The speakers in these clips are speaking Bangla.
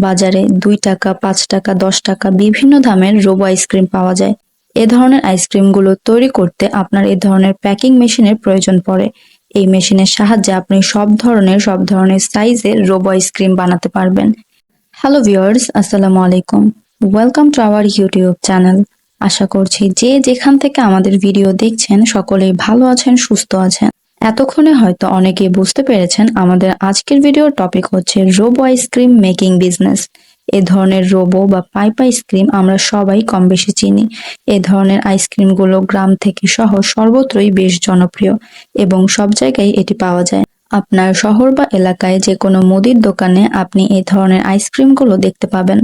বাজারে দুই টাকা, পাঁচ টাকা, দশ টাকা বিভিন্ন দামের রোবো আইসক্রিম পাওয়া যায়। এ ধরনের আইসক্রিমগুলো তৈরি করতে আপনার এ ধরনের প্যাকিং মেশিনের প্রয়োজন পড়ে। এই মেশিনের সাহায্যে আপনি সব ধরনের সব ধরনের সাইজের রোবো আইসক্রিম বানাতে পারবেন। হ্যালো ভিউয়ার্স, আসসালামু আলাইকুম। Welcome to our YouTube channel. আশা করছি যে যেখান থেকে আমাদের ভিডিও দেখছেন, সকলেই ভালো আছেন, সুস্থ আছেন। এতক্ষণে হয়তো অনেকে বুঝতে পেরেছেন আমাদের আজকের ভিডিওর টপিক হচ্ছে robo ice cream making business. এ ধরনের রোবো বা পাইপ আইসক্রিম আমরা সবাই কম বেশি চিনি। এ ধরনের আইসক্রিমগুলো গ্রাম থেকে শহর সর্বত্রই বেশ জনপ্রিয় এবং সব জায়গায় এটি পাওয়া যায়। আপনার শহর বা এলাকায় যে কোনো মুদির দোকানে আপনি এই ধরনের আইসক্রিমগুলো দেখতে পাবেন।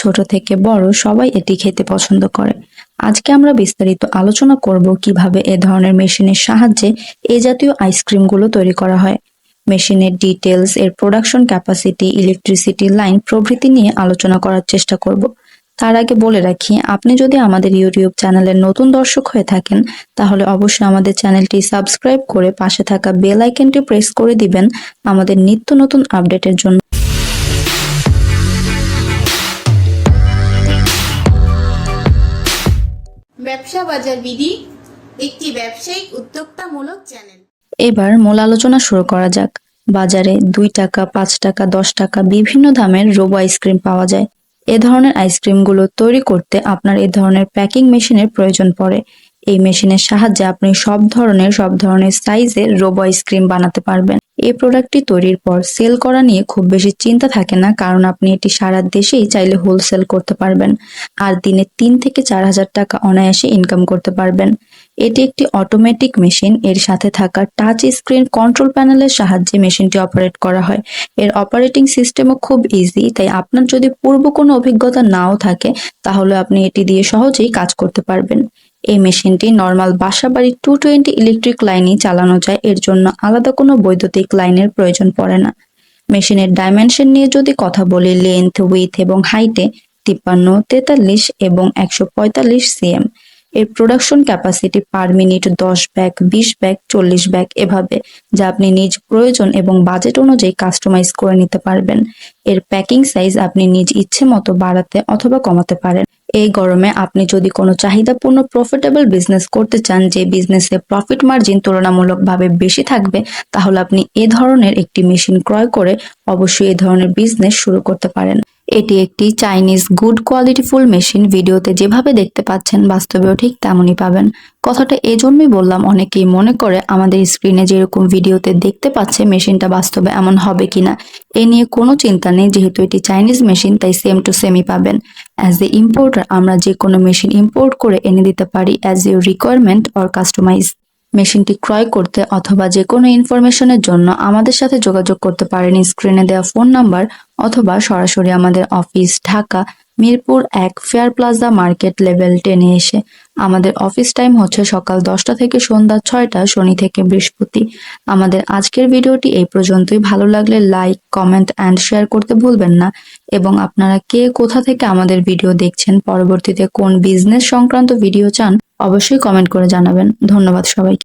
ছোট থেকে বড় সবাই এটি খেতে পছন্দ করে। আজকে আমরা বিস্তারিত আলোচনা করব কীভাবে এ ধরনের মেশিনের সাহায্যে এ জাতীয় আইসক্রিমগুলো তৈরি করা হয়। মেশিনের ডিটেলস এর প্রোডাকশন ক্যাপাসিটি, ইলেকট্রিসিটি লাইন প্রভৃতি নিয়ে আলোচনা করার চেষ্টা করব। তার আগে বলে রাখি, আপনি যদি আমাদের ইউটিউব চ্যানেলের নতুন দর্শক হয়ে থাকেন, তাহলে অবশ্যই আমাদের চ্যানেলটি সাবস্ক্রাইব করে পাশে থাকা বেল আইকনটি প্রেস করে দিবেন। আমাদের নিত্য নতুন আপডেটের জন্য ব্যবসা বাজার বিধি, একটি ব্যবসায়িক উদ্যোক্তামূলক চ্যানেল। এবার মূল আলোচনা শুরু করা যাক। বাজারে দুই টাকা, পাঁচ টাকা, দশ টাকা বিভিন্ন দামের রোবো আইসক্রিম পাওয়া যায়। এ ধরনের আইসক্রিমগুলো তৈরি করতে আপনার এ ধরনের প্যাকিং মেশিনের প্রয়োজন পড়ে। এই মেশিনের সাহায্যে আপনি সব ধরনের সব ধরনের সাইজের রোবো আইসক্রিম বানাতে পারবেন। এই প্রোডাক্টটি তৈরির পর সেল করা নিয়ে খুব বেশি চিন্তা থাকে না, কারণ আপনি এটি সারা দেশেই চাইলে হোলসেল করতে পারবেন। আর দিনে তিন থেকে চার হাজার টাকা অনায়াসে ইনকাম করতে পারবেন। এটি একটি অটোমেটিক মেশিন এর সাথে থাকা টাচ স্ক্রিন কন্ট্রোল প্যানেলের সাহায্যে মেশিনটি অপারেট করা হয়। এর অপারেটিং সিস্টেমও খুব ইজি তাই আপনার যদি পূর্ব কোনো অভিজ্ঞতা নাও থাকে, তাহলে আপনি এটি দিয়ে সহজেই কাজ করতে পারবেন। এই মেশিনটি নর্মাল বাসা বাড়ির টু টোয়েন্টি ইলেকট্রিক লাইনেই চালানো যায়। এর জন্য আলাদা কোনো বৈদ্যুতিক লাইনের প্রয়োজন পড়ে না। মেশিনের ডাইমেনশন নিয়ে যদি কথা বলি লেন্থ উইথ এবং হাইটে তিপ্পান্ন, তেতাল্লিশ এবং একশো পঁয়তাল্লিশ সিএম এর প্রোডাকশন ক্যাপাসিটি পার মিনিট দশ ব্যাগ, বিশ ব্যাগ, চল্লিশ ব্যাগ এভাবে, যা আপনি নিজ প্রয়োজন এবং বাজেট অনুযায়ী কাস্টমাইজ করে নিতে পারবেন। এর প্যাকিং সাইজ আপনি নিজ ইচ্ছে মতো বাড়াতে অথবা কমাতে পারেন। এই গরমে আপনি যদি কোনো চাহিদাপূর্ণ প্রফিটেবল বিজনেস করতে চান, যে বিজনেসে প্রফিট মার্জিন তুলনামূলকভাবে বেশি থাকবে, তাহলে আপনি এ ধরনের একটি মেশিন ক্রয় করে অবশ্যই এ ধরনের বিজনেস শুরু করতে পারেন। এটি একটি চাইনিজ গুড কোয়ালিটিফুল মেশিন। ভিডিওতে যেভাবে দেখতে পাচ্ছেন, বাস্তবেও ঠিক তেমনই পাবেন। কথাটা এজন্যই বললাম, অনেকেই মনে করে আমাদের স্ক্রিনে যেরকম ভিডিওতে দেখতে পাচ্ছে, মেশিনটা বাস্তবে এমন হবে কিনা, এ নিয়ে কোনো চিন্তা নেই, যেহেতু এটি চাইনিজ মেশিন, তাই সেম টু সেমই পাবেন। অ্যাজ এ ইম্পোর্টার আমরা যে কোনো মেশিন ইম্পোর্ট করে এনে দিতে পারি as your requirement or customise মেশিনটি ক্রয় করতে অথবা যে কোনো ইনফরমেশনের জন্য আমাদের সাথে যোগাযোগ করতে পারেন স্ক্রিনে দেওয়া ফোন নাম্বার অথবা সরাসরি আমাদের অফিস ঢাকা, মিরপুর এক ফেয়ার প্লাজা মার্কেট লেভেল টেনে এসে। আমাদের অফিস টাইম হচ্ছে সকাল দশটা থেকে সন্ধ্যা ছয়টা, শনি থেকে বৃহস্পতি। আমাদের আজকের ভিডিওটি এই পর্যন্তই। ভালো লাগলে লাইক, কমেন্ট অ্যান্ড শেয়ার করতে ভুলবেন না। এবং আপনারা কে কোথা থেকে আমাদের ভিডিও দেখছেন, পরবর্তীতে কোন বিজনেস সংক্রান্ত ভিডিও চান, অবশ্যই কমেন্ট করে জানাবেন। ধন্যবাদ সবাইকে।